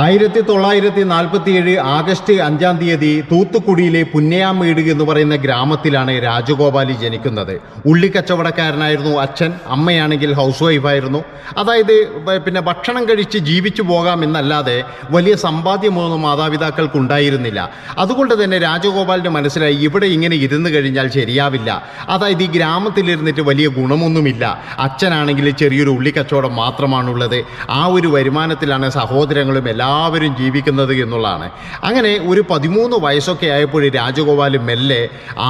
ആയിരത്തി തൊള്ളായിരത്തി നാൽപ്പത്തിയേഴ് ആഗസ്റ്റ് അഞ്ചാം തീയതി തൂത്തുക്കുടിയിലെ പുന്നയാമേട് എന്ന് പറയുന്ന ഗ്രാമത്തിലാണ് രാജഗോപാലി ജനിക്കുന്നത്. ഉള്ളിക്കച്ചവടക്കാരനായിരുന്നു അച്ഛൻ അമ്മയാണെങ്കിൽ ഹൗസ് വൈഫായിരുന്നു അതായത് പിന്നെ ഭക്ഷണം കഴിച്ച് ജീവിച്ചു പോകാം എന്നല്ലാതെ വലിയ സമ്പാദ്യമൊന്നും മാതാപിതാക്കൾക്ക് ഉണ്ടായിരുന്നില്ല അതുകൊണ്ട് തന്നെ രാജഗോപാലിന് മനസ്സിലായി ഇവിടെ ഇങ്ങനെ ഇരുന്ന് കഴിഞ്ഞാൽ ശരിയാവില്ല. അതായത് ഈ ഗ്രാമത്തിലിരുന്നിട്ട് വലിയ ഗുണമൊന്നുമില്ല. അച്ഛനാണെങ്കിൽ ചെറിയൊരു ഉള്ളിക്കച്ചവടം മാത്രമാണുള്ളത്. ആ ഒരു വരുമാനത്തിലാണ് സഹോദരങ്ങളും എല്ലാവരും ജീവിക്കുന്നത് എന്നുള്ളതാണ്. അങ്ങനെ ഒരു പതിമൂന്ന് വയസ്സൊക്കെ ആയപ്പോൾ രാജഗോപാൽ മെല്ലെ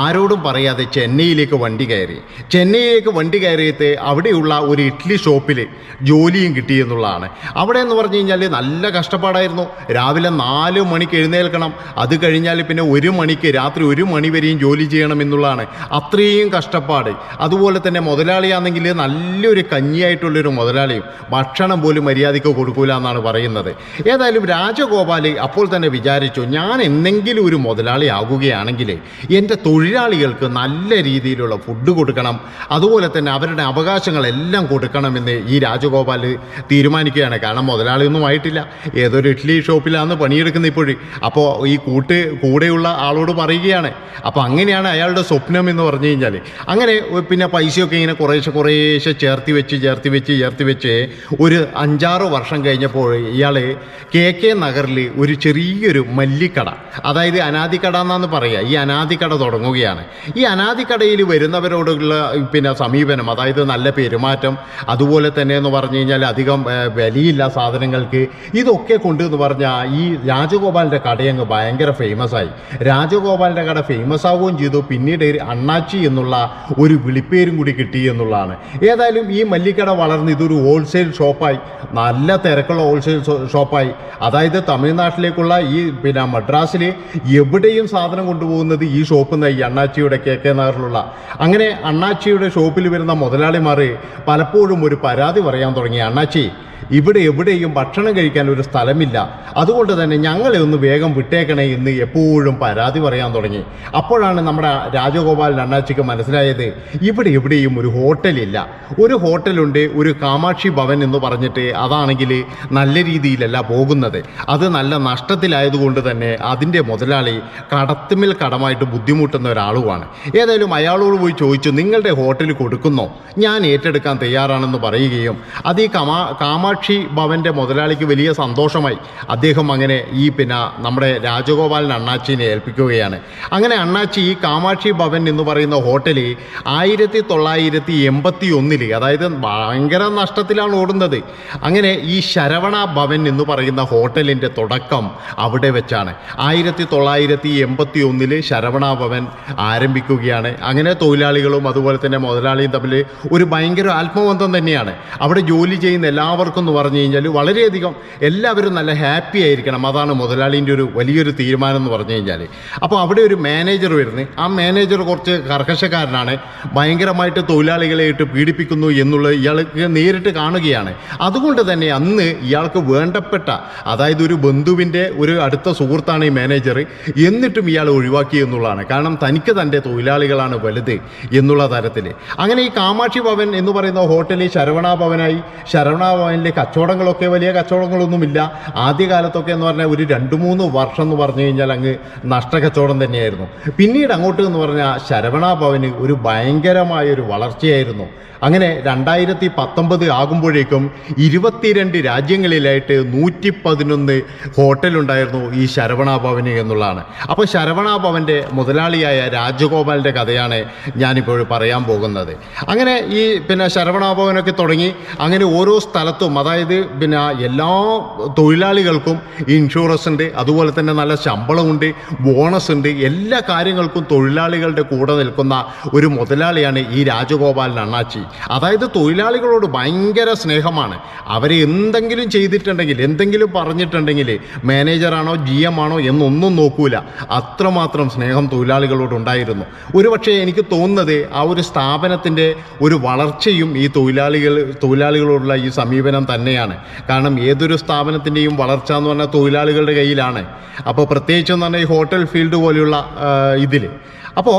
ആരോടും പറയാതെ ചെന്നൈയിലേക്ക് വണ്ടി കയറി. ചെന്നൈയിലേക്ക് വണ്ടി കയറിയിട്ട് അവിടെയുള്ള ഒരു ഇഡ്ഡലി ഷോപ്പിൽ ജോലിയും കിട്ടി എന്നുള്ളതാണ്. അവിടെ എന്ന് പറഞ്ഞു കഴിഞ്ഞാൽ നല്ല കഷ്ടപ്പാടായിരുന്നു. രാവിലെ നാല് മണിക്ക് എഴുന്നേൽക്കണം. അത് കഴിഞ്ഞാൽ പിന്നെ ഒരു മണിക്ക് രാത്രി ഒരു മണി വരെയും ജോലി ചെയ്യണം എന്നുള്ളതാണ് അത്രയും കഷ്ടപ്പാട്. അതുപോലെ തന്നെ മുതലാളിയാണെങ്കിൽ നല്ലൊരു കഞ്ഞിയായിട്ടുള്ളൊരു മുതലാളിയും ഭക്ഷണം പോലും മര്യാദയ്ക്ക് കൊടുക്കൂല എന്നാണ് പറയുന്നത്. ഏതായാലും രാജഗോപാലി അപ്പോൾ തന്നെ വിചാരിച്ചു ഞാൻ എന്തെങ്കിലും ഒരു മുതലാളി ആകുകയാണെങ്കിൽ എന്റെ തൊഴിലാളികൾക്ക് നല്ല രീതിയിലുള്ള ഫുഡ് കൊടുക്കണം. അതുപോലെ തന്നെ അവരുടെ അവകാശങ്ങളെല്ലാം കൊടുക്കണമെന്ന് ഈ രാജഗോപാൽ തീരുമാനിക്കുകയാണ്. കാരണം മുതലാളിയൊന്നും ആയിട്ടില്ല. ഏതൊരു ഇഡ്ഡലി ഷോപ്പിലാണ് പണിയെടുക്കുന്നത് ഇപ്പോഴും. അപ്പോൾ ഈ കൂട്ട് കൂടെയുള്ള ആളോട് പറയുകയാണ്. അപ്പോൾ അങ്ങനെയാണ് അയാളുടെ സ്വപ്നം എന്ന് പറഞ്ഞു കഴിഞ്ഞാൽ അങ്ങനെ പിന്നെ പൈസയൊക്കെ ഇങ്ങനെ കുറേശ്ശെ കുറേശ്ശെ ചേർത്തി വെച്ച് ചേർത്തി വെച്ച് ചേർത്തി വെച്ച് ഒരു അഞ്ചാറ് വർഷം കഴിഞ്ഞപ്പോൾ ഇയാൾ കെ കെ നഗറിൽ ഒരു ചെറിയൊരു മല്ലിക്കട. അതായത് അനാദിക്കട എന്നാന്ന് പറയുക. ഈ അനാദിക്കട തുടങ്ങുകയാണ്. ഈ അനാദിക്കടയിൽ വരുന്നവരോടുള്ള പിന്നെ സമീപനം അതായത് നല്ല പെരുമാറ്റം അതുപോലെ തന്നെ എന്ന് പറഞ്ഞു കഴിഞ്ഞാൽ അധികം വിലയില്ല സാധനങ്ങൾക്ക് ഇതൊക്കെ കൊണ്ട് എന്ന് പറഞ്ഞാൽ ഈ രാജഗോപാലിന്റെ കടയങ്ങ് ഭയങ്കര ഫേമസ് ആയി രാജഗോപാലിന്റെ കട ഫേമസ് ആവുകയും ചെയ്തു. പിന്നീട് അണ്ണാച്ചി എന്നുള്ള ഒരു വിളിപ്പേരും കൂടി കിട്ടി എന്നുള്ളതാണ്. ഏതായാലും ഈ മല്ലിക്കട വളർന്ന് ഇതൊരു ഹോൾസെയിൽ ഷോപ്പായി. നല്ല തിരക്കുള്ള ഹോൾസെയിൽ ഷോപ്പായി. അതായത് തമിഴ്നാട്ടിലേക്കുള്ള ഈ പിന്നെ മദ്രാസിൽ എവിടെയും സാധനം കൊണ്ടുപോകുന്നത് ഈ ഷോപ്പിൽ നിന്ന് ഈ അണ്ണാച്ചിയുടെ കെ കെ നഗറിലുള്ള. അങ്ങനെ അണ്ണാച്ചിയുടെ ഷോപ്പിൽ വരുന്ന മുതലാളിമാർ പലപ്പോഴും ഒരു പരാതി പറയാൻ തുടങ്ങി. അണ്ണാച്ചി ഇവിടെ എവിടെയും ഭക്ഷണം കഴിക്കാൻ ഒരു സ്ഥലമില്ല. അതുകൊണ്ട് തന്നെ ഞങ്ങളെ ഒന്ന് വേഗം വിട്ടേക്കണേ എന്ന് എപ്പോഴും പരാതി പറയാൻ തുടങ്ങി. അപ്പോഴാണ് നമ്മുടെ രാജഗോപാൽ അണ്ണാച്ചിക്ക് മനസ്സിലായത് ഇവിടെ എവിടെയും ഒരു ഹോട്ടലില്ല. ഒരു ഹോട്ടലുണ്ട് ഒരു കാമാക്ഷി ഭവൻ എന്ന് പറഞ്ഞിട്ട് അതാണെങ്കിൽ നല്ല രീതിയിലല്ല പോകുന്നത്. അത് നല്ല നഷ്ടത്തിലായതുകൊണ്ട് തന്നെ അതിന്റെ മുതലാളി കടത്തുമിൽ കടമായിട്ട് ബുദ്ധിമുട്ടുന്ന ഒരാളുമാണ്. ഏതായാലും അയാളോട് പോയി ചോദിച്ചു നിങ്ങളുടെ ഹോട്ടൽ കൊടുക്കുന്നോ? ഞാൻ ഏറ്റെടുക്കാൻ തയ്യാറാണെന്ന് പറയുകയും അത് ഈ കമാ കാമാക്ഷി ഭവന്റെ മുതലാളിക്ക് വലിയ സന്തോഷമായി. അദ്ദേഹം അങ്ങനെ ഈ പിന്നെ നമ്മുടെ രാജഗോപാലൻ അണ്ണാച്ചിനെ ഏൽപ്പിക്കുകയാണ്. അങ്ങനെ അണ്ണാച്ചി ഈ കാമാക്ഷി ഭവൻ എന്ന് പറയുന്ന ഹോട്ടലിൽ ആയിരത്തി തൊള്ളായിരത്തി എൺപത്തി ഒന്നിൽ അതായത് ഭയങ്കര നഷ്ടത്തിലാണ് ഓടുന്നത്. അങ്ങനെ ഈ ശരവണ ഭവൻ എന്ന് പറയുന്ന ഹോട്ടലിന്റെ തുടക്കം അവിടെ വെച്ചാണ്. ആയിരത്തി തൊള്ളായിരത്തി എൺപത്തി ഒന്നിൽ ശരവണ ഭവൻ ആരംഭിക്കുകയാണ്. അങ്ങനെ തൊഴിലാളികളും അതുപോലെ തന്നെ മുതലാളിയും തമ്മിൽ ഒരു ഭയങ്കര ആത്മബന്ധം തന്നെയാണ്. അവിടെ ജോലി ചെയ്യുന്ന എല്ലാവർക്കും എന്ന് പറഞ്ഞു കഴിഞ്ഞാൽ വളരെയധികം എല്ലാവരും നല്ല ഹാപ്പി ആയിരിക്കണം. അതാണ് മുതലാളിന്റെ ഒരു വലിയൊരു തീരുമാനം എന്ന് പറഞ്ഞു കഴിഞ്ഞാൽ അപ്പോൾ അവിടെ ഒരു മാനേജർ വരുന്നത് ആ മാനേജർ കുറച്ച് കർക്കശക്കാരനാണ്. ഭയങ്കരമായിട്ട് തൊഴിലാളികളെ ഇട്ട് പീഡിപ്പിക്കുന്നു എന്നുള്ളത് ഇയാൾക്ക് നേരിട്ട് കാണുകയാണ്. അതുകൊണ്ട് തന്നെ അന്ന് ഇയാൾക്ക് വേണ്ടപ്പെട്ട അതായത് ഒരു ബന്ധുവിന്റെ ഒരു അടുത്ത സുഹൃത്താണ് ഈ മാനേജർ എന്നിട്ടും ഇയാൾ ഒഴിവാക്കി എന്നുള്ളതാണ്. കാരണം തനിക്ക് തന്റെ തൊഴിലാളികളാണ് വലുത് എന്നുള്ള തരത്തിൽ അങ്ങനെ ഈ കാമാക്ഷി ഭവൻ എന്ന് പറയുന്ന ഹോട്ടലിൽ ശരവണ ഭവനായി. ശരവണ കച്ചവടങ്ങളൊക്കെ വലിയ കച്ചവടങ്ങളൊന്നുമില്ല. ആദ്യകാലത്തൊക്കെ എന്ന് പറഞ്ഞാൽ ഒരു രണ്ട് മൂന്ന് വർഷം എന്ന് പറഞ്ഞു കഴിഞ്ഞാൽ അങ്ങ് നഷ്ടക്കച്ചവടം തന്നെയായിരുന്നു. പിന്നീട് അങ്ങോട്ട് എന്ന് പറഞ്ഞാൽ ശരവണ ഭവന് ഒരു ഭയങ്കരമായ ഒരു വളർച്ചയായിരുന്നു. അങ്ങനെ രണ്ടായിരത്തി പത്തൊമ്പത് ആകുമ്പോഴേക്കും ഇരുപത്തിരണ്ട് രാജ്യങ്ങളിലായിട്ട് നൂറ്റി പതിനൊന്ന് ഹോട്ടലുണ്ടായിരുന്നു ഈ ശരവണ ഭവന് എന്നുള്ളതാണ്. അപ്പോൾ ശരവണ ഭവന്റെ മുതലാളിയായ രാജഗോപാലിന്റെ കഥയാണ് ഞാനിപ്പോൾ പറയാൻ പോകുന്നത്. അങ്ങനെ ഈ പിന്നെ ശരവണ ഭവനൊക്കെ തുടങ്ങി. അങ്ങനെ ഓരോ സ്ഥലത്തും അതായത് പിന്നെ എല്ലാ തൊഴിലാളികൾക്കും ഇൻഷുറൻസ് ഉണ്ട് അതുപോലെ തന്നെ നല്ല ശമ്പളമുണ്ട് ബോണസ് ഉണ്ട് എല്ലാ കാര്യങ്ങൾക്കും തൊഴിലാളികളുടെ കൂടെ നിൽക്കുന്ന ഒരു മുതലാളിയാണ് ഈ രാജഗോപാലൻ അണ്ണാച്ചി. അതായത് തൊഴിലാളികളോട് ഭയങ്കര സ്നേഹമാണ്. അവരെ എന്തെങ്കിലും ചെയ്തിട്ടുണ്ടെങ്കിൽ എന്തെങ്കിലും പറഞ്ഞിട്ടുണ്ടെങ്കിൽ മാനേജറാണോ ജി എം ആണോ എന്നൊന്നും നോക്കൂല. അത്രമാത്രം സ്നേഹം തൊഴിലാളികളോട് ഉണ്ടായിരുന്നു. ഒരുപക്ഷെ എനിക്ക് തോന്നുന്നത് ആ ഒരു സ്ഥാപനത്തിന്റെ ഒരു വളർച്ചയും ഈ തൊഴിലാളികൾ തൊഴിലാളികളോടുള്ള ഈ സമീപനം തന്നെയാണ്. കാരണം ഏതൊരു സ്ഥാപനത്തിന്റെയും വളർച്ച എന്ന് പറഞ്ഞാൽ തൊഴിലാളികളുടെ കയ്യിലാണ്. അപ്പോൾ പ്രത്യേകിച്ചെന്ന് പറഞ്ഞാൽ ഈ ഹോട്ടൽ ഫീൽഡ് പോലെയുള്ള ഇതിൽ അപ്പോൾ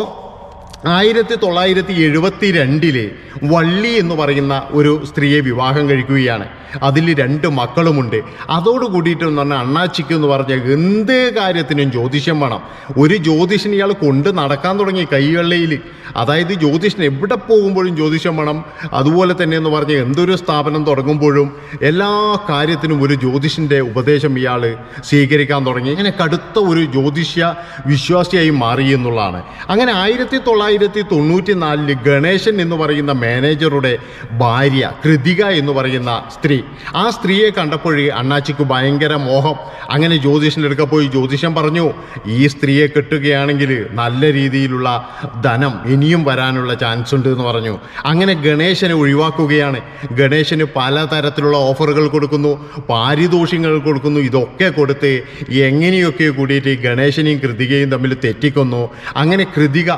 ആയിരത്തി തൊള്ളായിരത്തി എഴുപത്തി രണ്ടിലെ വള്ളി എന്ന് പറയുന്ന ഒരു സ്ത്രീയെ വിവാഹം കഴിക്കുകയാണ്. അതിൽ രണ്ട് മക്കളുമുണ്ട്. അതോട് കൂടിയിട്ട് എന്ന് പറഞ്ഞാൽ അണ്ണാച്ചിക്ക് എന്ന് പറഞ്ഞാൽ എന്ത് കാര്യത്തിനും ജ്യോതിഷം വേണം. ഒരു ജ്യോതിഷൻ ഇയാൾ കൊണ്ട് നടക്കാൻ തുടങ്ങി കൈവെള്ളയിൽ അതായത് ജ്യോതിഷൻ എവിടെ പോകുമ്പോഴും ജ്യോതിഷം വേണം. അതുപോലെ തന്നെ എന്ന് പറഞ്ഞാൽ എന്തൊരു സ്ഥാപനം തുടങ്ങുമ്പോഴും എല്ലാ കാര്യത്തിനും ഒരു ജ്യോതിഷന്റെ ഉപദേശം ഇയാൾ സ്വീകരിക്കാൻ തുടങ്ങി. ഇങ്ങനെ കടുത്ത ഒരു ജ്യോതിഷ വിശ്വാസിയായി മാറി എന്നുള്ളതാണ്. അങ്ങനെ ആയിരത്തി തൊള്ളായിരത്തി തൊണ്ണൂറ്റി നാലിൽ ഗണേശൻ എന്ന് പറയുന്ന മാനേജറുടെ ഭാര്യ കൃതിക എന്ന് പറയുന്ന സ്ത്രീ. ആ സ്ത്രീയെ കണ്ടപ്പോഴേ അണ്ണാച്ചിക്ക് ഭയങ്കര മോഹം. അങ്ങനെ ജ്യോതിഷന്റെ അടുക്ക പോയി ജ്യോതിഷം പറഞ്ഞു ഈ സ്ത്രീയെ കെട്ടുകയാണെങ്കിൽ നല്ല രീതിയിലുള്ള ധനം ഇനിയും വരാനുള്ള ചാൻസ് ഉണ്ട് എന്ന് പറഞ്ഞു. അങ്ങനെ ഗണേശനെ ഒഴിവാക്കുകയാണ്. ഗണേശന് പലതരത്തിലുള്ള ഓഫറുകൾ കൊടുക്കുന്നു പാരിതോഷികങ്ങൾ കൊടുക്കുന്നു ഇതൊക്കെ കൊടുത്ത് എങ്ങനെയൊക്കെ കൂടിയിട്ട് ഗണേശനെയും കൃതികയും തമ്മിൽ തെറ്റിക്കുന്നു. അങ്ങനെ കൃതിക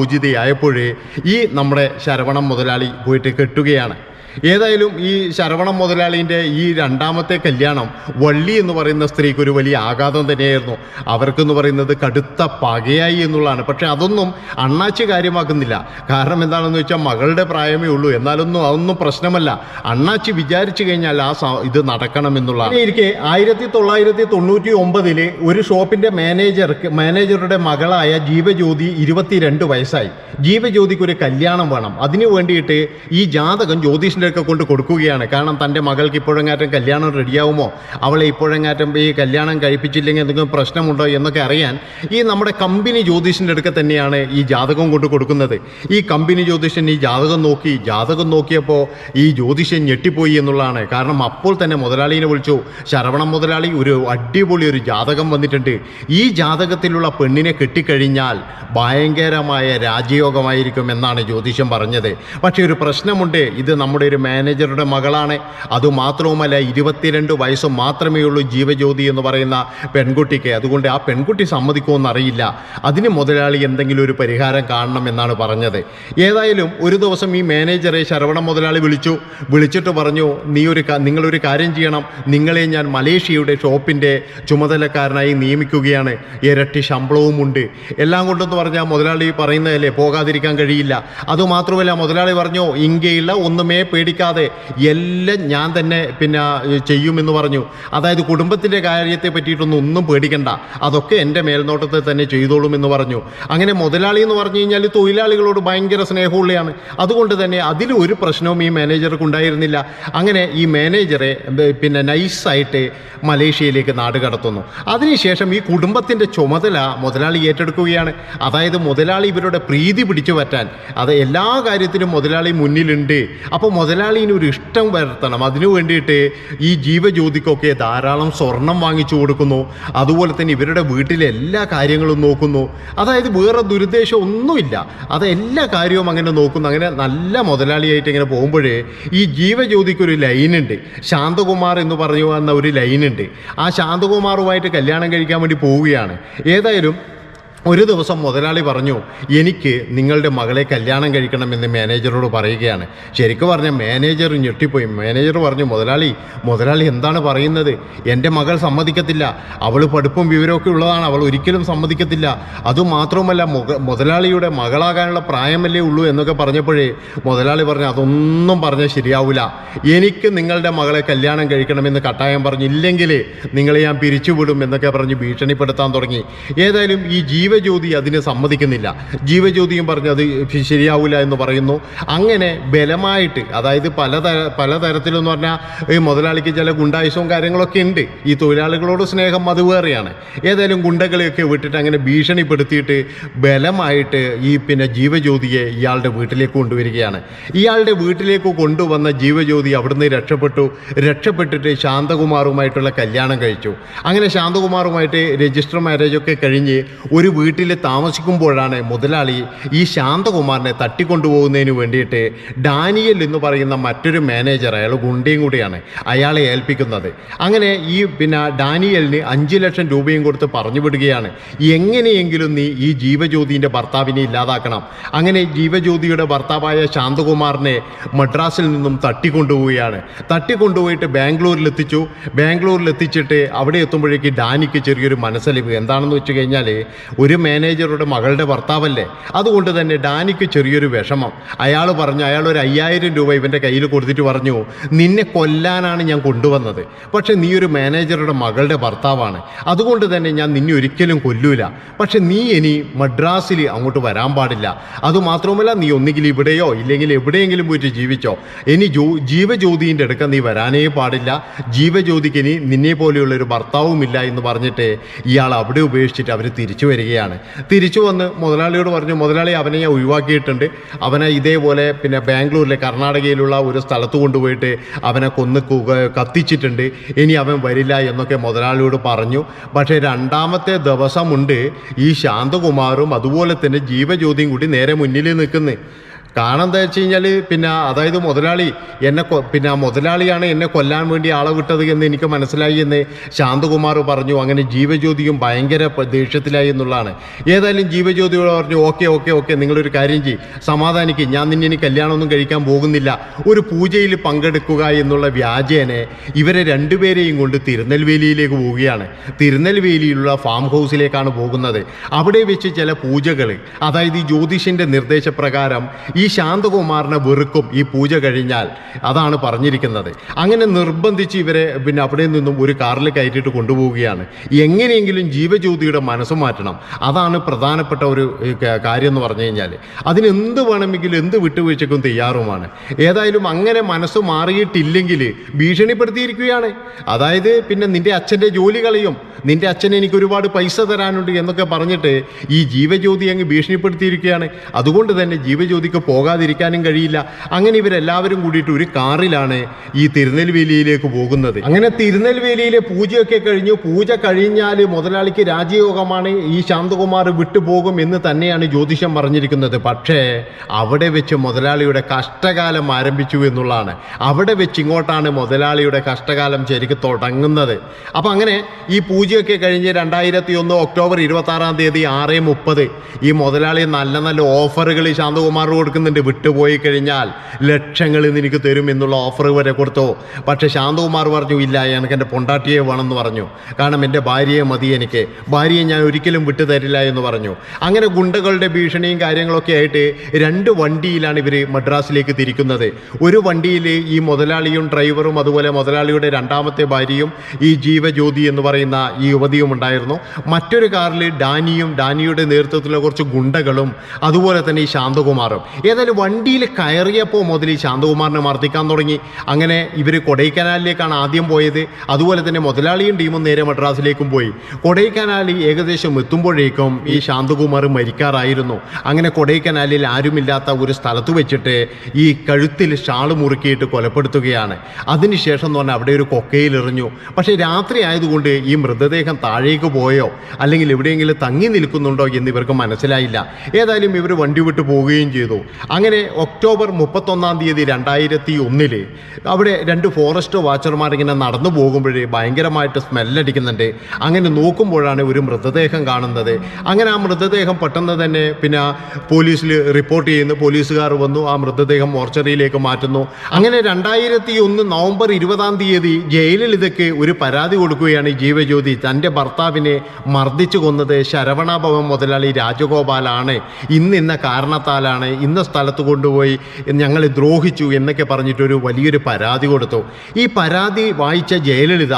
വിവാഹമോചിതയായപ്പോഴേ ഈ നമ്മുടെ ശരവണം മുതലാളി പോയിട്ട് കെട്ടുകയാണ്. ഏതായാലും ഈ ശരവണ മുതലാളിന്റെ ഈ രണ്ടാമത്തെ കല്യാണം വള്ളി എന്ന് പറയുന്ന സ്ത്രീക്ക് ഒരു വലിയ ആഘാതം തന്നെയായിരുന്നു. അവർക്കെന്ന് പറയുന്നത് കടുത്ത പകയായി എന്നുള്ളതാണ്. പക്ഷെ അതൊന്നും അണ്ണാച്ചി കാര്യമാക്കുന്നില്ല. കാരണം എന്താണെന്ന് വെച്ചാൽ മകളുടെ പ്രായമേ ഉള്ളൂ. എന്നാലൊന്നും അതൊന്നും പ്രശ്നമല്ല. അണ്ണാച്ചി വിചാരിച്ചു കഴിഞ്ഞാൽ ആ ഇത് നടക്കണം എന്നുള്ളതാണ് എനിക്ക് ആയിരത്തി തൊള്ളായിരത്തി തൊണ്ണൂറ്റി ഒമ്പതിൽ ഒരു ഷോപ്പിന്റെ മാനേജർക്ക് മാനേജറുടെ മകളായ ജീവജ്യോതി ഇരുപത്തിരണ്ട് വയസ്സായി. ജീവജ്യോതിക്ക് ഒരു കല്യാണം വേണം. അതിനു വേണ്ടിയിട്ട് ഈ ജാതകം ജ്യോതിഷന്റെ ഒക്കെ കൊണ്ട് കൊടുക്കുകയാണ്. കാരണം തന്റെ മകൾക്ക് ഇപ്പോഴെങ്ങാറ്റം കല്യാണം റെഡിയാവുമോ? അവളെ ഇപ്പോഴെങ്ങാറ്റം ഈ കല്യാണം കഴിപ്പിച്ചില്ലെങ്കിൽ എന്തെങ്കിലും പ്രശ്നമുണ്ടോ എന്നൊക്കെ അറിയാൻ ഈ നമ്മുടെ കമ്പനി ജ്യോതിഷന്റെ അടുക്ക തന്നെയാണ് ഈ ജാതകം കൊണ്ട് കൊടുക്കുന്നത്. ഈ കമ്പനി ജ്യോതിഷൻ ഈ ജാതകം നോക്കി ജാതകം നോക്കിയപ്പോൾ ഈ ജ്യോതിഷൻ ഞെട്ടിപ്പോയി എന്നുള്ളതാണ്. കാരണം അപ്പോൾ തന്നെ മുതലാളിനെ വിളിച്ചു ശരവണം മുതലാളി ഒരു അടിപൊളി ഒരു ജാതകം വന്നിട്ടുണ്ട്. ഈ ജാതകത്തിലുള്ള പെണ്ണിനെ കെട്ടിക്കഴിഞ്ഞാൽ ഭയങ്കരമായ രാജയോഗമായിരിക്കും എന്നാണ് ജ്യോതിഷം പറഞ്ഞത്. പക്ഷേ ഒരു പ്രശ്നമുണ്ട്. ഇത് നമ്മുടെ ഒരു മാനേജറുടെ മകളാണ്. അതുമാത്രവുമല്ല ഇരുപത്തിരണ്ട് വയസ്സ് മാത്രമേ ഉള്ളൂ ജീവജ്യോതി എന്ന് പറയുന്ന പെൺകുട്ടിക്ക്. അതുകൊണ്ട് ആ പെൺകുട്ടി സമ്മതിക്കുമെന്ന് അറിയില്ല അതിന് മുതലാളി എന്തെങ്കിലും ഒരു പരിഹാരം കാണണം എന്നാണ് പറഞ്ഞത്. ഏതായാലും ഒരു ദിവസം ഈ മാനേജറെ ശരവണ മുതലാളി വിളിച്ചു. വിളിച്ചിട്ട് പറഞ്ഞു നീ ഒരു നിങ്ങളൊരു കാര്യം ചെയ്യണം. നിങ്ങളെ ഞാൻ മലേഷ്യയുടെ ഷോപ്പിന്റെ ചുമതലക്കാരനായി നിയമിക്കുകയാണ്. ഇരട്ടി ശമ്പളവുമുണ്ട്. എല്ലാം കൊണ്ടെന്ന് പറഞ്ഞാൽ മുതലാളി പറയുന്നതല്ലേ പോകാതിരിക്കാൻ കഴിയില്ല. അതുമാത്രമല്ല മുതലാളി പറഞ്ഞു ഇങ്കയില്ല ഒന്നുമേ പേടിക്കാതെ എല്ലാം ഞാൻ തന്നെ പിന്നെ ചെയ്യുമെന്ന് പറഞ്ഞു. അതായത് കുടുംബത്തിന്റെ കാര്യത്തെ പറ്റിയിട്ടൊന്നും ഒന്നും പേടിക്കണ്ട. അതൊക്കെ എന്റെ മേൽനോട്ടത്തിൽ തന്നെ ചെയ്തോളും എന്ന് പറഞ്ഞു. അങ്ങനെ മുതലാളി എന്ന് പറഞ്ഞു കഴിഞ്ഞാൽ തൊഴിലാളികളോട് ഭയങ്കര സ്നേഹമുള്ളയാണ്. അതുകൊണ്ട് തന്നെ അതിൽ ഒരു പ്രശ്നവും ഈ മാനേജർക്ക് ഉണ്ടായിരുന്നില്ല. അങ്ങനെ ഈ മാനേജറെ പിന്നെ നൈസായിട്ട് മലേഷ്യയിലേക്ക് നാട് കടത്തുന്നു. അതിനുശേഷം ഈ കുടുംബത്തിന്റെ ചുമതല മുതലാളി ഏറ്റെടുക്കുകയാണ്. അതായത് മുതലാളി ഇവരുടെ പ്രീതി പിടിച്ചു പറ്റാൻ. അത് എല്ലാ കാര്യത്തിലും മുതലാളി മുന്നിലുണ്ട്. അപ്പോൾ മുതലാളിന് ഒരു ഇഷ്ടം വരുത്തണം. അതിനു വേണ്ടിയിട്ട് ഈ ജീവജ്യോതിക്കൊക്കെ ധാരാളം സ്വർണം വാങ്ങിച്ചു കൊടുക്കുന്നു. അതുപോലെ തന്നെ ഇവരുടെ വീട്ടിലെ എല്ലാ കാര്യങ്ങളും നോക്കുന്നു. അതായത് വേറെ ദുരുദ്ദേശം ഒന്നുമില്ല. അത് എല്ലാ കാര്യവും അങ്ങനെ നോക്കുന്നു. അങ്ങനെ നല്ല മുതലാളിയായിട്ട് ഇങ്ങനെ പോകുമ്പോഴേ ഈ ജീവജ്യോതിക്ക് ഒരു ലൈനുണ്ട്. ശാന്തകുമാർ എന്ന് പറഞ്ഞു വന്ന ഒരു ലൈനുണ്ട്. ആ ശാന്തകുമാറുമായിട്ട് കല്യാണം കഴിക്കാൻ വേണ്ടി പോവുകയാണ്. ഏതായാലും ഒരു ദിവസം മുതലാളി പറഞ്ഞു എനിക്ക് നിങ്ങളുടെ മകളെ കല്യാണം കഴിക്കണമെന്ന് മാനേജറോട് പറയുകയാണ്. ശരിക്കും പറഞ്ഞ മാനേജർ ഞെട്ടിപ്പോയി. മാനേജർ പറഞ്ഞു മുതലാളി മുതലാളി എന്താണ് പറയുന്നത്? എന്റെ മകൾ സമ്മതിക്കത്തില്ല. അവൾ പഠിപ്പും വിവരമൊക്കെ ഉള്ളതാണ്. അവൾ ഒരിക്കലും സമ്മതിക്കത്തില്ല. അതുമാത്രവുമല്ല മുക മുതലാളിയുടെ മകളാകാനുള്ള പ്രായമല്ലേ ഉള്ളൂ എന്നൊക്കെ പറഞ്ഞപ്പോഴേ മുതലാളി പറഞ്ഞു അതൊന്നും പറഞ്ഞാൽ ശരിയാവില്ല എനിക്ക് നിങ്ങളുടെ മകളെ കല്യാണം കഴിക്കണമെന്ന് കട്ടായം പറഞ്ഞു ഇല്ലെങ്കിൽ നിങ്ങളെ ഞാൻ പിരിച്ചുവിടും എന്നൊക്കെ പറഞ്ഞ് ഭീഷണിപ്പെടുത്താൻ തുടങ്ങി. ഏതായാലും ഈ ജീവജ്യോതി അതിന് സമ്മതിക്കുന്നില്ല. ജീവജ്യോതിയും പറഞ്ഞു അത് ശരിയാവില്ല എന്ന് പറയുന്നു. അങ്ങനെ ബലമായിട്ട് അതായത് പലതര പലതരത്തിലെന്ന് പറഞ്ഞാൽ ഈ മുതലാളിക്ക് ചില ഗുണ്ടായുസവും കാര്യങ്ങളൊക്കെ ഉണ്ട്. ഈ തൊഴിലാളികളോട് സ്നേഹം അത് വേറെയാണ്. ഏതായാലും ഗുണ്ടകളെയൊക്കെ വിട്ടിട്ട് അങ്ങനെ ഭീഷണിപ്പെടുത്തിയിട്ട് ബലമായിട്ട് ഈ പിന്നെ ജീവജ്യോതിയെ ഇയാളുടെ വീട്ടിലേക്ക് കൊണ്ടുവരികയാണ്. ഇയാളുടെ വീട്ടിലേക്ക് കൊണ്ടുവന്ന ജീവജ്യോതി അവിടുന്ന് രക്ഷപ്പെട്ടു. രക്ഷപ്പെട്ടിട്ട് ശാന്തകുമാറുമായിട്ടുള്ള കല്യാണം കഴിച്ചു. അങ്ങനെ ശാന്തകുമാറുമായിട്ട് രജിസ്റ്റർ മാരേജ് ഒക്കെ കഴിഞ്ഞ് ഒരു വീട്ടിൽ താമസിക്കുമ്പോഴാണ് മുതലാളി ഈ ശാന്തകുമാറിനെ തട്ടിക്കൊണ്ടുപോകുന്നതിന് വേണ്ടിയിട്ട് ഡാനിയൽ എന്ന് പറയുന്ന മറ്റൊരു മാനേജർ അയാൾ ഗുണ്ടയും കൂടിയാണ് അയാളെ ഏൽപ്പിക്കുന്നത്. അങ്ങനെ ഈ പിന്നെ ഡാനിയലിന് അഞ്ച് ലക്ഷം രൂപയും കൊടുത്ത് പറഞ്ഞു വിടുകയാണ്. എങ്ങനെയെങ്കിലും നീ ഈ ജീവജ്യോതിന്റെ ഭർത്താവിനെ ഇല്ലാതാക്കണം. അങ്ങനെ ജീവജ്യോതിയുടെ ഭർത്താവായ ശാന്തകുമാറിനെ മദ്രാസിൽ നിന്നും തട്ടിക്കൊണ്ടുപോവുകയാണ്. തട്ടിക്കൊണ്ടുപോയിട്ട് ബാംഗ്ലൂരിൽ എത്തിച്ചു. ബാംഗ്ലൂരിൽ എത്തിച്ചിട്ട് അവിടെ എത്തുമ്പോഴേക്ക് ഡാനിക്ക് ചെറിയൊരു മനസ്സലിവ്. എന്താണെന്ന് വെച്ച് കഴിഞ്ഞാൽ ഒരു ഒരു മാനേജറുടെ മകളുടെ ഭർത്താവല്ലേ? അതുകൊണ്ട് തന്നെ ഡാനിക്ക് ചെറിയൊരു വിഷമം. അയാൾ പറഞ്ഞു അയാൾ ഒരു അയ്യായിരം രൂപ ഇവന്റെ കയ്യിൽ കൊടുത്തിട്ട് പറഞ്ഞു നിന്നെ കൊല്ലാനാണ് ഞാൻ കൊണ്ടുവന്നത്. പക്ഷെ നീ ഒരു മാനേജറുടെ മകളുടെ ഭർത്താവാണ്. അതുകൊണ്ട് തന്നെ ഞാൻ നിന്നെ ഒരിക്കലും കൊല്ലൂല. പക്ഷെ നീ ഇനി മദ്രാസിൽ അങ്ങോട്ട് വരാൻ പാടില്ല. അതുമാത്രവുമല്ല നീ ഒന്നുകിൽ ഇവിടെയോ ഇല്ലെങ്കിൽ എവിടെയെങ്കിലും പോയിട്ട് ജീവിച്ചോ. ഇനി ജോ ജീവജ്യോതിന്റെ അടുക്ക നീ വരാനേ പാടില്ല. ജീവജ്യോതിക്ക് ഇനി നിന്നെ പോലെയുള്ള ഒരു ഭർത്താവുമില്ല എന്ന് പറഞ്ഞിട്ട് ഇയാൾ അവിടെ ഉപേക്ഷിച്ചിട്ട് അവർ തിരിച്ചു വരികയാണ്. തിരിച്ചു വന്ന് മുതലാളിയോട് പറഞ്ഞു മുതലാളി അവനെ ഞാൻ ഒഴിവാക്കിയിട്ടുണ്ട്. അവനെ ഇതേപോലെ പിന്നെ ബാംഗ്ലൂരിലെ കർണാടകയിലുള്ള ഒരു സ്ഥലത്ത് കൊണ്ടുപോയിട്ട് അവനെ കൊന്ന് കത്തിച്ചിട്ടുണ്ട്. ഇനി അവൻ വരില്ല എന്നൊക്കെ മുതലാളിയോട് പറഞ്ഞു. പക്ഷേ രണ്ടാമത്തെ ദിവസമുണ്ട് ഈ ശാന്തകുമാറും അതുപോലെ തന്നെ ജീവജ്യോതിയും കൂടി നേരെ മുന്നിൽ നിൽക്കുന്നത് കാരണം എന്താ വെച്ച് കഴിഞ്ഞാൽ പിന്നെ അതായത് മുതലാളി എന്നെ പിന്നെ മുതലാളിയാണ് എന്നെ കൊല്ലാൻ വേണ്ടി ആളെ വിട്ടത് എന്ന് എനിക്ക് മനസ്സിലായി എന്ന് ശാന്തകുമാർ പറഞ്ഞു. അങ്ങനെ ജീവജ്യോതിയും ഭയങ്കര ദേഷ്യത്തിലായി എന്നുള്ളതാണ്. ഏതായാലും ജീവജ്യോതിയോട് പറഞ്ഞു ഓക്കെ ഓക്കെ ഓക്കെ നിങ്ങളൊരു കാര്യം ചെയ്യും. സമാധാനിക്കും. ഞാൻ നിന്നെ ഇനി കല്യാണമൊന്നും കഴിക്കാൻ പോകുന്നില്ല. ഒരു പൂജയിൽ പങ്കെടുക്കുക എന്നുള്ള വ്യാജേനെ ഇവരെ രണ്ടുപേരെയും കൊണ്ട് തിരുനെൽവേലിയിലേക്ക് പോവുകയാണ്. തിരുനെൽവേലിയിലുള്ള ഫാം ഹൗസിലേക്കാണ് പോകുന്നത്. അവിടെ വെച്ച് ചില പൂജകൾ അതായത് ഈ ജ്യോതിഷിന്റെ നിർദ്ദേശപ്രകാരം ഈ ശാന്തകുമാറിനെ വെറുക്കും ഈ പൂജ കഴിഞ്ഞാൽ. അതാണ് പറഞ്ഞിരിക്കുന്നത്. അങ്ങനെ നിർബന്ധിച്ച് ഇവരെ പിന്നെ അവിടെ നിന്നും ഒരു കാറിൽ കയറ്റിയിട്ട് കൊണ്ടുപോവുകയാണ്. എങ്ങനെയെങ്കിലും ജീവജ്യോതിയുടെ മനസ്സ് മാറ്റണം. അതാണ് പ്രധാനപ്പെട്ട ഒരു കാര്യം എന്ന് പറഞ്ഞു കഴിഞ്ഞാൽ അതിന് എന്ത് വേണമെങ്കിലും എന്ത് വിട്ടുവീഴ്ചക്കും തയ്യാറുമാണ്. ഏതായാലും അങ്ങനെ മനസ്സ് മാറിയിട്ടില്ലെങ്കിൽ ഭീഷണിപ്പെടുത്തിയിരിക്കുകയാണ്. അതായത് പിന്നെ നിന്റെ അച്ഛന്റെ ജോലി കളയും. നിന്റെ അച്ഛൻ എനിക്ക് ഒരുപാട് പൈസ തരാനുണ്ട് എന്നൊക്കെ പറഞ്ഞിട്ട് ഈ ജീവജ്യോതി അങ്ങ് ഭീഷണിപ്പെടുത്തിയിരിക്കുകയാണ്. അതുകൊണ്ട് തന്നെ ജീവജ്യോതിക്ക് പോകാതിരിക്കാനും കഴിയില്ല. അങ്ങനെ ഇവരെല്ലാവരും കൂടിയിട്ട് ഒരു കാറിലാണ് ഈ തിരുനെൽവേലിയിലേക്ക് പോകുന്നത്. അങ്ങനെ തിരുനെൽവേലിയിലെ പൂജയൊക്കെ കഴിഞ്ഞു. പൂജ കഴിഞ്ഞാൽ മുതലാളിക്ക് രാജയോഗമാണ് ഈ ശാന്തകുമാർ വിട്ടുപോകും എന്ന് തന്നെയാണ് ജ്യോതിഷം പറഞ്ഞിരിക്കുന്നത്. പക്ഷേ അവിടെ വെച്ച് മുതലാളിയുടെ കഷ്ടകാലം ആരംഭിച്ചു എന്നുള്ളതാണ്. അവിടെ വെച്ച് ഇങ്ങോട്ടാണ് മുതലാളിയുടെ കഷ്ടകാലം ശരിക്ക് തുടങ്ങുന്നത്. അപ്പം അങ്ങനെ ഈ പൂജയൊക്കെ കഴിഞ്ഞ് രണ്ടായിരത്തി ഒന്ന് ഒക്ടോബർ ഇരുപത്തി ആറാം തീയതി ആറ് മുപ്പത് ഈ മുതലാളി നല്ല നല്ല ഓഫറുകൾ ശാന്തകുമാർ കൊടുക്കുന്നുണ്ട് വിട്ടുപോയി കഴിഞ്ഞാൽ ലക്ഷങ്ങൾ നിനക്ക് തരും എന്നുള്ള ഓഫർ വരെ കൊടുത്തു. പക്ഷെ ശാന്തകുമാർ പറഞ്ഞു ഇല്ല എനിക്ക് എന്റെ പൊണ്ടാട്ടിയെ വേണമെന്ന് പറഞ്ഞു. കാരണം എന്റെ ഭാര്യയെ മതി എനിക്ക്. ഭാര്യയെ ഞാൻ ഒരിക്കലും വിട്ടു തരില്ല എന്ന് പറഞ്ഞു. അങ്ങനെ ഗുണ്ടകളുടെ ഭീഷണിയും കാര്യങ്ങളൊക്കെ ആയിട്ട് രണ്ട് വണ്ടിയിലാണ് ഇവർ മദ്രാസിലേക്ക് തിരിക്കുന്നത്. ഒരു വണ്ടിയിൽ ഈ മുതലാളിയും ഡ്രൈവറും അതുപോലെ മുതലാളിയുടെ രണ്ടാമത്തെ ഭാര്യയും ഈ ജീവജ്യോതി എന്ന് പറയുന്ന ഈ യുവതിയും ഉണ്ടായിരുന്നു. മറ്റൊരു കാറിൽ ഡാനിയും ഡാനിയുടെ നേതൃത്വത്തിലുള്ള കുറച്ച് ഗുണ്ടകളും അതുപോലെ തന്നെ ഈ ശാന്തകുമാറും. ഏതായാലും വണ്ടിയിൽ കയറിയപ്പോൾ മുതൽ ശാന്തകുമാറിനെ മർദ്ദിക്കാൻ തുടങ്ങി. അങ്ങനെ ഇവർ കൊടൈക്കനാലിലേക്കാണ് ആദ്യം പോയത്. അതുപോലെ തന്നെ മുതലാളിയും ടീമും നേരെ മദ്രാസിലേക്കും പോയി. കൊടൈക്കനാലിൽ ഏകദേശം എത്തുമ്പോഴേക്കും ഈ ശാന്തകുമാർ മരിക്കാറായിരുന്നു. അങ്ങനെ കൊടൈക്കനാലിൽ ആരുമില്ലാത്ത ഒരു സ്ഥലത്ത് വെച്ചിട്ട് ഈ കഴുത്തിൽ ഷാൾ മുറുക്കിയിട്ട് കൊലപ്പെടുത്തുകയാണ്. അതിനുശേഷം എന്ന് പറഞ്ഞാൽ അവിടെ ഒരു കൊക്കയിൽ എറിഞ്ഞു. പക്ഷേ രാത്രി ആയതുകൊണ്ട് ഈ മൃതദേഹം താഴേക്ക് പോയോ അല്ലെങ്കിൽ എവിടെയെങ്കിലും തങ്ങി നിൽക്കുന്നുണ്ടോ എന്ന് ഇവർക്ക് മനസ്സിലായില്ല. ഏതായാലും ഇവർ വണ്ടി വിട്ട് പോവുകയും ചെയ്തു. അങ്ങനെ ഒക്ടോബർ മുപ്പത്തൊന്നാം തീയതി രണ്ടായിരത്തി ഒന്നിൽ അവിടെ രണ്ട് ഫോറസ്റ്റ് വാച്ചർമാർ ഇങ്ങനെ നടന്നു പോകുമ്പോഴേ ഭയങ്കരമായിട്ട് സ്മെല്ലടിക്കുന്നുണ്ട്. അങ്ങനെ നോക്കുമ്പോഴാണ് ഒരു മൃതദേഹം കാണുന്നത്. അങ്ങനെ ആ മൃതദേഹം പെട്ടെന്ന് തന്നെ പിന്നെ പോലീസിൽ റിപ്പോർട്ട് ചെയ്യുന്നു. പോലീസുകാർ വന്നു ആ മൃതദേഹം മോർച്ചറിയിലേക്ക് മാറ്റുന്നു. അങ്ങനെ രണ്ടായിരത്തി ഒന്ന് നവംബർ ഇരുപതാം തീയതി ജയിലിൽ ഇതൊക്കെ ഒരു പരാതി കൊടുക്കുകയാണ് ജീവജ്യോതി. തന്റെ ഭർത്താവിനെ മർദ്ദിച്ചു കൊന്നത് ശരവണ ഭവൻ മുതലാളി രാജഗോപാലാണ്. ഇന്നിന്ന ഇന്ന കാരണത്താലാണ്. ഇന്ന സ്ഥലത്ത് കൊണ്ടുപോയി ഞങ്ങളെ ദ്രോഹിച്ചു എന്നൊക്കെ പറഞ്ഞിട്ടൊരു വലിയൊരു പരാതി കൊടുത്തു. ഈ പരാതി വായിച്ച ജയലളിത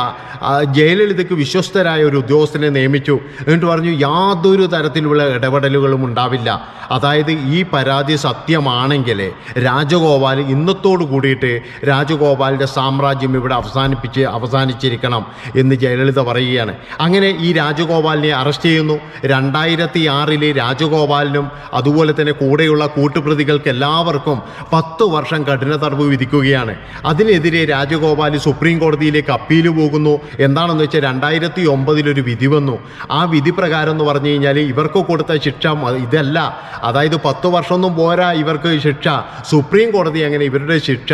ജയലളിതയ്ക്ക് വിശ്വസ്തരായ ഒരു ഉദ്യോഗസ്ഥനെ നിയമിച്ചു. എന്നിട്ട് പറഞ്ഞു യാതൊരു തരത്തിലുള്ള ഇടപെടലുകളും ഉണ്ടാവില്ല. അതായത് ഈ പരാതി സത്യമാണെങ്കിൽ രാജഗോപാൽ ഇന്നത്തോട് കൂടിയിട്ട് രാജഗോപാലിന്റെ സാമ്രാജ്യം ഇവിടെ അവസാനിപ്പിച്ച് അവസാനിച്ചിരിക്കണം എന്ന് ജയലളിത പറയുകയാണ്. അങ്ങനെ ഈ രാജഗോപാലിനെ അറസ്റ്റ് ചെയ്യുന്നു. രണ്ടായിരത്തി ആറിലെ രാജഗോപാലിനും അതുപോലെ തന്നെ കൂടെയുള്ള കൂട്ടുപ്രതികൾക്ക് എല്ലാവർക്കും പത്ത് വർഷം കഠിന തടവ് വിധിക്കുകയാണ്. അതിനെതിരെ രാജഗോപാൽ സുപ്രീം കോടതിയിലേക്ക് അപ്പീൽ പോകുന്നു. എന്താണെന്ന് വെച്ചാൽ രണ്ടായിരത്തി ഒമ്പതിലൊരു വിധി വന്നു. ആ വിധി പ്രകാരം എന്ന് പറഞ്ഞു കഴിഞ്ഞാൽ ഇവർക്ക് കൊടുത്ത ശിക്ഷ ഇതല്ല. അതായത് പത്ത് വർഷമൊന്നും പോരാ ഇവർക്ക് ശിക്ഷ. സുപ്രീം കോടതി അങ്ങനെ ഇവരുടെ ശിക്ഷ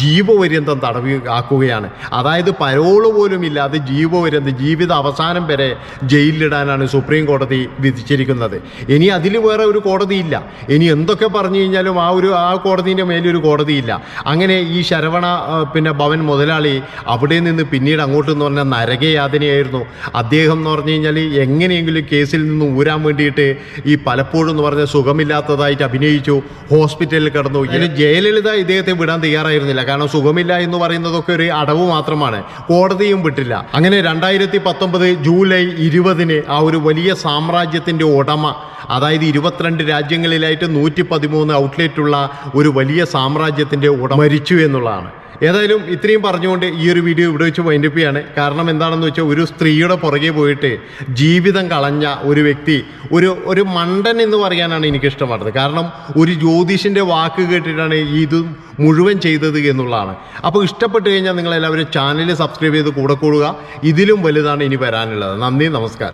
ജീവപര്യന്തം തടവി ആക്കുകയാണ്. അതായത് പരോൾ പോലും ഇല്ലാതെ ജീവപര്യന്തം ജീവിത അവസാനം വരെ ജയിലിലിടാനാണ് സുപ്രീം കോടതി വിധിച്ചിരിക്കുന്നത്. ഇനി അതിൽ വേറെ ഒരു കോടതിയില്ല. ഇനി എന്തൊക്കെ പറഞ്ഞു കഴിഞ്ഞാലും ആ ഒരു ആ കോടതിന്റെ മേലൊരു കോടതിയില്ല. അങ്ങനെ ഈ ശരവണ പിന്നെ ഭവൻ മുതലാളി അവിടെ നിന്ന് പിന്നീട് അങ്ങോട്ട് എന്ന് പറഞ്ഞാൽ നരകയാതനയായിരുന്നു അദ്ദേഹം എന്ന് പറഞ്ഞു കഴിഞ്ഞാൽ എങ്ങനെയെങ്കിലും കേസിൽ നിന്ന് ഊരാൻ വേണ്ടിയിട്ട് ഈ പലപ്പോഴും എന്ന് പറഞ്ഞാൽ സുഖമില്ലാത്തതായിട്ട് അഭിനയിച്ചു ഹോസ്പിറ്റലിൽ കിടന്നു. ഇനി ജയലളിത ഇദ്ദേഹത്തെ വിടാൻ തയ്യാറായിരുന്നില്ല. കാരണം സുഖമില്ല എന്ന് പറയുന്നതൊക്കെ ഒരു അടവ് മാത്രമാണ്. കോടതിയും വിട്ടില്ല. അങ്ങനെ രണ്ടായിരത്തി പത്തൊമ്പത് ജൂലൈ ഇരുപതിന് ആ ഒരു വലിയ സാമ്രാജ്യത്തിന്റെ ഉടമ അതായത് ഇരുപത്തിരണ്ട് രാജ്യങ്ങളിലായിട്ട് നൂറ്റി പതിമൂന്ന് ഔട്ട്ലെറ്റുള്ള ഒരു വലിയ സാമ്രാജ്യത്തിന്റെ ഉടമ മരിച്ചു എന്നുള്ളതാണ്. ഏതായാലും ഇത്രയും പറഞ്ഞുകൊണ്ട് ഈ ഒരു വീഡിയോ ഇവിടെ വെച്ച് വൈൻഡപ്പ് കാരണം എന്താണെന്ന് വെച്ചാൽ ഒരു സ്ത്രീയുടെ പുറകെ പോയിട്ട് ജീവിതം കളഞ്ഞ ഒരു വ്യക്തി ഒരു ഒരു മണ്ടൻ എന്ന് പറയാനാണ് എനിക്ക് കാരണം ഒരു ജ്യോതിഷിന്റെ വാക്ക് കേട്ടിട്ടാണ് ഇത് മുഴുവൻ ചെയ്തത് എന്നുള്ളതാണ്. അപ്പോൾ ഇഷ്ടപ്പെട്ട് കഴിഞ്ഞാൽ നിങ്ങളെല്ലാവരും ചാനൽ സബ്സ്ക്രൈബ് ചെയ്ത് കൂടെ കൂടുക. ഇതിലും വലുതാണ് ഇനി വരാനുള്ളത്. നന്ദി നമസ്കാരം.